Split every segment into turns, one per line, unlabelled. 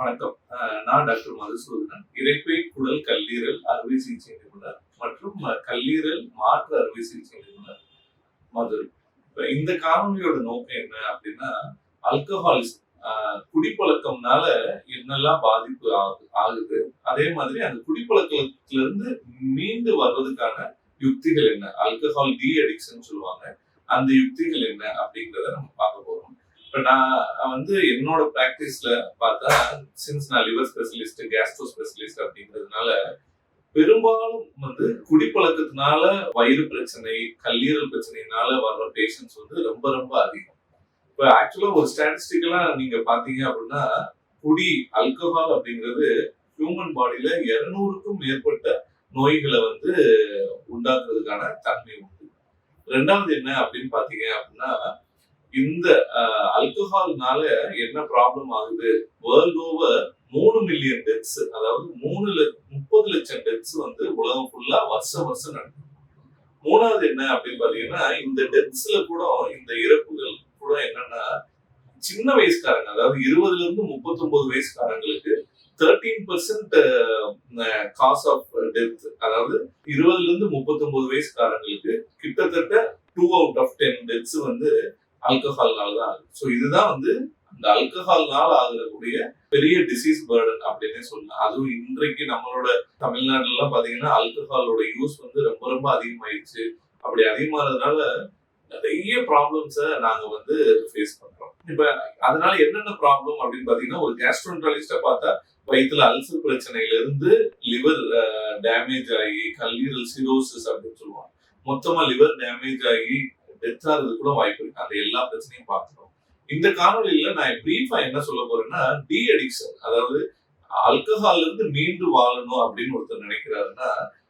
வணக்கம். நான் டாக்டர் மதுசூதனன். இறைப்பை குடல் கல்லீரல் அறுவை சிகிச்சை நிபுணர் மற்றும் கல்லீரல் மாற்று அறுவை சிகிச்சை நிபுணர் மதுரை. இப்போ இந்த காணொலியோட நோக்கம் என்ன அப்படின்னா அல்கஹாலிசம் குடிப்பழக்கம்னால என்னெல்லாம் பாதிப்பு ஆகு ஆகுது? அதே மாதிரி அந்த குடிப்பழக்கத்திலிருந்து மீண்டு வர்றதுக்கான யுக்திகள் என்ன? ஆல்கஹால் டி அடிக்ஷன் சொல்லுவாங்க. அந்த யுக்திகள் என்ன அப்படிங்கிறத நம்ம பார்க்க போறோம். இப்போ நான் வந்து என்னோட ப்ராக்டிஸில் பார்த்தா சின்ஸ் நான் லிவர் ஸ்பெஷலிஸ்ட் கேஸ்ட்ரோ ஸ்பெஷலிஸ்ட் அப்படிங்கிறதுனால பெரும்பாலும் வந்து குடிப்பழக்கத்தினால வயிறு பிரச்சனை கல்லீரல் பிரச்சனைனால வர்ற பேஷண்ட்ஸ் வந்து ரொம்ப ரொம்ப அதிகம். இப்போ ஆக்சுவலா ஒரு ஸ்டாட்டிஸ்டிக்கலா நீங்க பாத்தீங்க அப்படின்னா குடி அல்கஹால் அப்படிங்கிறது ஹியூமன் பாடியில இருநூறுக்கும் மேற்பட்ட நோய்களை வந்து உண்டாக்குறதுக்கான தன்மை உண்டு. ரெண்டாவது என்ன அப்படின்னு பாத்தீங்க அப்படின்னா இந்த அல்கஹால்னால என்ன ப்ராப்ளம் ஆகுது? வேர்ல்ட் ஓவர் மூணு மில்லியன் டெத்ஸ் அதாவது மூணு ல- முப்பது லட்சம் டெத்ஸ் வந்து உலகம் ஃபுல்லா வருஷம் வருஷம் நடக்கும் மூணாவது என்ன அப்படின்னு பாத்தீங்கன்னா இந்த டெத்ஸ்ல கூட இந்த இறப்புகள் கூட என்னன்னா சின்ன வயசுக்காரங்க அதாவது இருபதுல இருந்து முப்பத்தொன்பது வயசுக்காரங்களுக்கு thirteen percent cause of death அதாவது இருபதுல இருந்து முப்பத்தொன்பது வயசுக்காரங்களுக்கு கிட்டத்தட்ட two out of ten deaths வந்து ஆல்கஹால்னால தான் ஆகுது. ஸோ இதுதான் வந்து அந்த ஆல்கஹால்னால ஆகக்கூடிய பெரிய டிசீஸ் பேர்டன் அப்படின்னே சொல்லலாம். அதுவும் இன்றைக்கு நம்மளோட தமிழ்நாட்டுல பார்த்தீங்கன்னா ஆல்கஹாலோட யூஸ் வந்து ரொம்ப ரொம்ப அதிகமாயிடுச்சு அப்படி அதிகமானதுனால நிறைய ப்ராப்ளம்ஸை நாங்கள் வந்து ஃபேஸ் பண்ணுறோம் இப்போ அதனால என்னென்ன ப்ராப்ளம் அப்படின்னு பார்த்தீங்கன்னா ஒரு கேஸ்ட்ரோன்டாலிஸ்டா பார்த்தா வயிற்றுல அல்சர் பிரச்சனையிலேருந்து லிவர் டேமேஜ் ஆகி கல்லீரல் சிரோசிஸ் அப்படின்னு சொல்லுவாங்க. மொத்தமாக லிவர் டேமேஜ் ஆகி டெத் ஆகுறது கூட வாய்ப்பு இருக்கு. அந்த எல்லா பிரச்சனையும் பார்க்கணும் இந்த காணொலியில நான் பிரீஃபா என்ன சொல்ல போறேன்னா டி அடிக்ஷன் அதாவது அல்கஹால்ல இருந்து மீண்டு வாழணும் அப்படின்னு ஒருத்தர் நினைக்கிறாருன்னா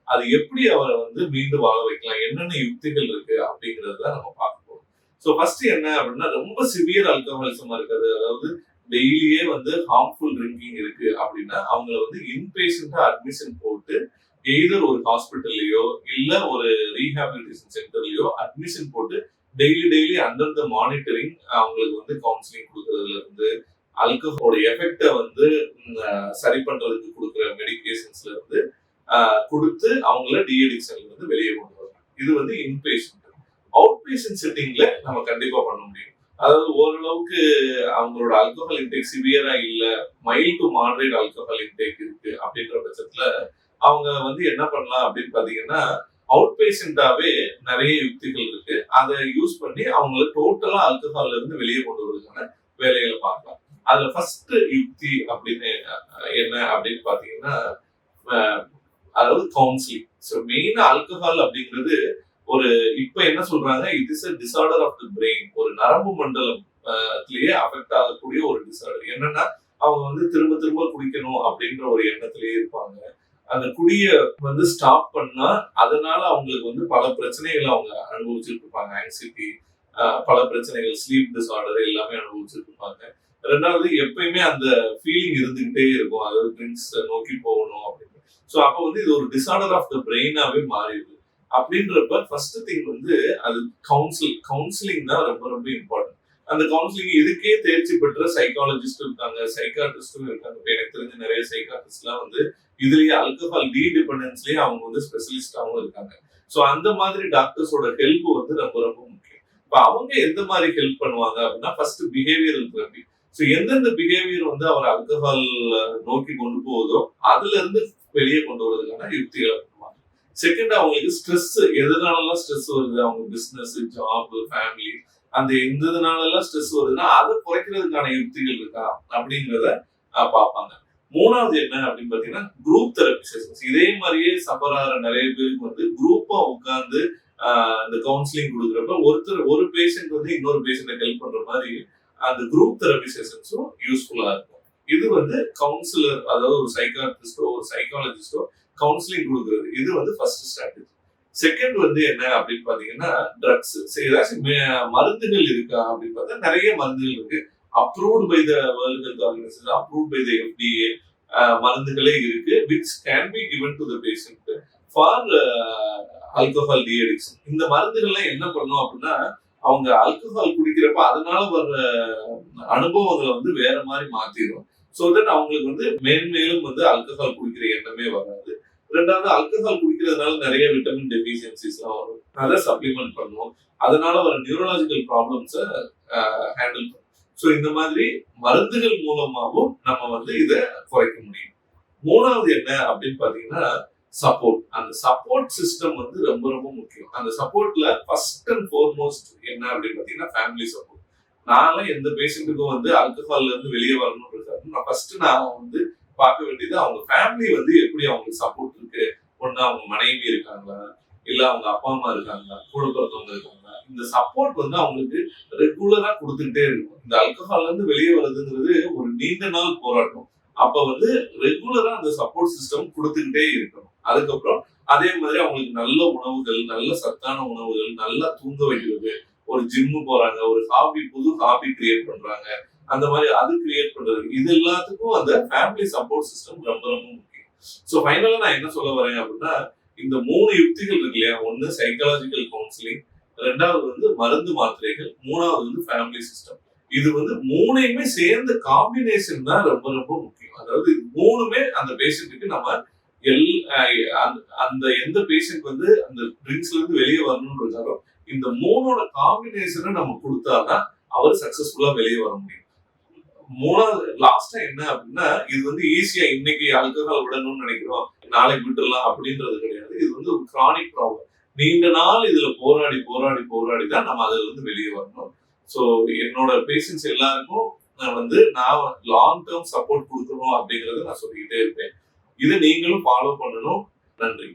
அது எப்படி அவரை வந்து மீண்டு வாழ வைக்கலாம் என்னென்ன யுக்திகள் இருக்கு அப்படிங்கறத நம்ம பார்க்க போறோம். ஸோ ஃபர்ஸ்ட் என்ன அப்படின்னா ரொம்ப சிவியர் அல்கஹாலிசமா இருக்கிறது. அதாவது டெய்லியே வந்து ஹார்ம்ஃபுல் ட்ரிங்கிங் இருக்கு அப்படின்னா அவங்கள வந்து இன்பேஷண்டா அட்மிஷன் போட்டு எய்தர் ஒரு ஹாஸ்பிட்டல்லையோ இல்ல ஒரு ரீஹாபிலிட்டேஷன் சென்டர்லயோ அட்மிஷன் போட்டு daily daily under the monitoring அவங்களுக்கு வந்து கவுன்சிலிங் கொடுக்கறதுல இருந்து அல்கஹாலோட எஃபெக்டை வந்து சரி பண்றதுக்கு கொடுக்குற மெடிக்கேஷன்ஸ்ல இருந்து கொடுத்து அவங்கள டிஎடிக்ஷன்ல இருந்து வெளியே கொண்டு வரலாம் இது வந்து இன்பேஷண்ட் அவுட் பேஷண்ட் செட்டிங்ல நம்ம கண்டிப்பா பண்ண முடியும். அதாவது ஓரளவுக்கு அவங்களோட அல்கோஹால் இன்டேக் சிவியரா இல்ல mild to moderate alcohol intake இருக்கு அப்படின்ற பட்சத்துல அவங்க வந்து என்ன பண்ணலாம் அப்படின்னு பாத்தீங்கன்னா அவுட் பேஷண்டாவே நிறைய யுக்திகள் இருக்கு. அதை யூஸ் பண்ணி அவங்கள டோட்டலா அல்கஹால்ல இருந்து வெளியே கொண்டு வரதுக்கான வேலைகளை பார்க்கலாம். அதுல ஃபர்ஸ்ட் யுக்தி அப்படின்னு என்ன அப்படின்னு பாத்தீங்கன்னா அதாவது கவுன்சிலிங் ஸோ மெயின் ஆல்கஹால் அப்படிங்கிறது ஒரு இப்ப என்ன சொல்றாங்க? It is a disorder of the brain ஒரு நரம்பு மண்டலத்திலேயே அஃபெக்ட் ஆகக்கூடிய ஒரு டிசார்டர் என்னன்னா அவங்க வந்து திரும்ப திரும்ப குடிக்கணும் அப்படின்ற ஒரு எண்ணத்திலேயே இருப்பாங்க. அந்த குடிய வந்து ஸ்டாப் பண்ணா அதனால அவங்களுக்கு வந்து பல பிரச்சனைகள் அவங்க அனுபவிச்சுட்டு இருப்பாங்க ஆங்ஸைட்டி பல பிரச்சனைகள் ஸ்லீப் டிசார்டர் எல்லாமே அனுபவிச்சுட்டு இருப்பாங்க ரெண்டாவது எப்பயுமே அந்த ஃபீலிங் இருந்துகிட்டே இருக்கும். அதாவது ட்ரிங்க்ஸ் நோக்கி போகணும் அப்படின்னு. ஸோ அப்போ வந்து இது ஒரு டிசார்டர் ஆஃப் த பிரெயினாவே மாறிடுது. அப்படின்றப்ப ஃபர்ஸ்ட் திங் வந்து அது கவுன்சில் கவுன்சிலிங் தான் ரொம்ப ரொம்ப இம்பார்ட்டன்ட் அந்த கவுன்சிலிங் இதுக்கே தேர்ச்சி பெற்ற சைக்காலஜிஸ்டும் இருக்காங்க சைக்காட்ரிஸ்டும் இருக்காங்க. இப்போ எனக்கு தெரிஞ்ச நிறைய சைக்காட்ரிஸ்ட்லாம் வந்து இதுலயே ஆல்கஹால் டி டிபெண்டன்ஸ்லயே அவங்க வந்து ஸ்பெஷலிஸ்டாகவும் இருக்காங்க. ஸோ அந்த மாதிரி டாக்டர்ஸோட ஹெல்ப் வந்து ரொம்ப ரொம்ப முக்கியம். இப்போ அவங்க எந்த மாதிரி ஹெல்ப் பண்ணுவாங்க அப்படின்னா ஃபர்ஸ்ட் பிஹேவியரல் தெரப்பி ஸோ எந்தெந்த பிஹேவியர் வந்து அவர் அல்கஹால் நோக்கி கொண்டு போகுதோ அதுல இருந்து வெளியே கொண்டு வரதுக்கான யுக்திகளை பண்ணுவாங்க. செகண்ட் அவங்களுக்கு ஸ்ட்ரெஸ் எதனாலலாம் ஸ்ட்ரெஸ் வருது? அவங்க பிஸ்னஸ் ஜாப் ஃபேமிலி அந்த எந்த நாளெல்லாம் ஸ்ட்ரெஸ் வருதுன்னா அதை குறைக்கிறதுக்கான யுக்திகள் இருக்கா? அப்படிங்கிறத பார்ப்பாங்க. மூணாவது என்ன அப்படின்னு பாத்தீங்கன்னா குரூப் தெரப்பி செஷன்ஸ் இதே மாதிரியே சஃபர் நிறைய பேருக்கு வந்து குரூப்பா உட்கார்ந்து இந்த கவுன்சிலிங் கொடுக்குறப்ப ஒருத்தர் ஒரு பேஷண்ட் வந்து இன்னொரு பேஷண்ட்டை ஹெல்ப் பண்ற மாதிரி அந்த குரூப் தெரப்பி செஷன்ஸும் யூஸ்ஃபுல்லா இருக்கும். இது வந்து கவுன்சிலர் அதாவது ஒரு சைக்காட்ரிஸ்டோ ஒரு சைக்காலஜிஸ்டோ கவுன்சிலிங் கொடுக்குறது. இது வந்து ஃபர்ஸ்ட் ஸ்ட்ராட்டஜி செகண்ட் வந்து என்ன அப்படின்னு பாத்தீங்கன்னா ட்ரக்ஸ் ஏதாச்சும் மே- மருந்துகள் இருக்கா அப்படின்னு பார்த்தா நிறைய மருந்துகள் இருக்கு. Approved by the world health organisation approved by the FDA மருந்துகளே இருக்கு which can be given to the patient for alcohol deaddiction இந்த மருந்துகள்லாம் என்ன பண்ணும் அப்படின்னா அவங்க ஆல்கஹால் குடிக்கிறப்ப அதனால வர்ற அனுபவங்களை வந்து வேற மாதிரி மாத்திடும் ஸோ தட் அவங்களுக்கு வந்து மேன்மேலும் வந்து ஆல்கஹால் குடிக்கிற எண்ணமே வராது. ரெண்டாவது ஆல்கஹால் குடிக்கிறதுனால நிறைய விட்டமின் டெபிஷியன்சிஸ்லாம் வரும். அதை சப்ளிமெண்ட் பண்ணுவோம். அதனால வர நியூரலாஜிக்கல் ப்ராப்ளம்ஸை ஹேண்டில் பண்ணும். ஸோ இந்த மாதிரி மருந்துகள் மூலமாகவும் நம்ம வந்து இதை குறைக்க முடியும். மூணாவது என்ன அப்படின்னு பாத்தீங்கன்னா சப்போர்ட் அந்த சப்போர்ட் சிஸ்டம் வந்து ரொம்ப ரொம்ப முக்கியம். அந்த சப்போர்ட்ல ஃபர்ஸ்ட் அண்ட் ஃபோர்மோஸ்ட் என்ன அப்படின்னு பாத்தீங்கன்னா ஃபேமிலி சப்போர்ட் நான்லாம் எந்த பேஷண்ட்டுக்கும் வந்து அல்கஹால்ல இருந்து வெளியே வரணும்னு இருக்காரு நான் ஃபர்ஸ்ட் நான் வந்து பார்க்க வேண்டியது அவங்க ஃபேமிலி வந்து எப்படி அவங்களுக்கு சப்போர்ட் இருக்கு? ஒண்ணு அவங்க மனைவி இருக்காங்களா? இல்ல அவங்க அப்பா அம்மா இருக்காங்களா? கூட பிறந்தவங்க இருக்காங்களா? இந்த சப்போர்ட் வந்து அவங்களுக்கு ரெகுலரா கொடுத்துக்கிட்டே இருக்கும். இந்த அல்கஹால்ல இருந்து வெளியே வர்றதுங்கிறது ஒரு நீண்ட நாள் போராட்டம். அப்ப வந்து ரெகுலரா அந்த சப்போர்ட் சிஸ்டம் கொடுத்துக்கிட்டே இருக்கணும். அதுக்கப்புறம் அதே மாதிரி அவங்களுக்கு நல்ல உணவுகள் நல்ல சத்தான உணவுகள் நல்லா தூங்க வைக்கிறது. ஒரு ஜிம்மு போறாங்க ஒரு ஹாபி புது ஹாபி கிரியேட் பண்றாங்க. அந்த மாதிரி அது கிரியேட் பண்றது. இது எல்லாத்துக்கும் அந்த ஃபேமிலி சப்போர்ட் சிஸ்டம் ரொம்ப ரொம்ப முக்கியம். ஸோ ஃபைனலாக நான் என்ன சொல்ல வரேன் அப்படின்னா இந்த மூணு யுக்திகள் இருக்கு இல்லையா? ஒன்று சைக்காலஜிக்கல் கவுன்சிலிங் ரெண்டாவது வந்து மருந்து மாத்திரைகள் மூணாவது வந்து ஃபேமிலி சிஸ்டம் இது வந்து மூணையுமே சேர்ந்த காம்பினேஷன் தான் ரொம்ப ரொம்ப முக்கியம். அதாவது இது மூணுமே அந்த பேஷண்ட்டுக்கு நம்ம எல் அந்த- அந்த எந்த பேஷண்ட் வந்து அந்த ட்ரிங்க்ஸ்ல இருந்து வெளியே வரணும்னு இருக்காரோ இந்த மூணோட காம்பினேஷனை நம்ம கொடுத்தாதான் அவர் சக்சஸ்ஃபுல்லா வெளியே வர முடியும். மூணாவது லாஸ்டா என்ன அப்படின்னா இது வந்து ஈஸியா இன்னைக்கு அல்கஹால் விடணும்னு நினைக்கிறோம். நாளைக்கு விட்டுடலாம் அப்படின்றது கிடையாது. இது வந்து ஒரு கிரானிக் ப்ராப்ளம் நீண்ட நாள் இதுல போராடி போராடி போராடி தான் நம்ம அதுல இருந்து வெளியே வரணும். ஸோ என்னோட பேஷன்ஸ் எல்லாருக்கும் நான் வந்து நான் லாங் டேர்ம் சப்போர்ட் கொடுக்கணும் அப்படிங்கறத நான் சொல்லிக்கிட்டே இருப்பேன். இதை நீங்களும் ஃபாலோ பண்ணணும். நன்றி.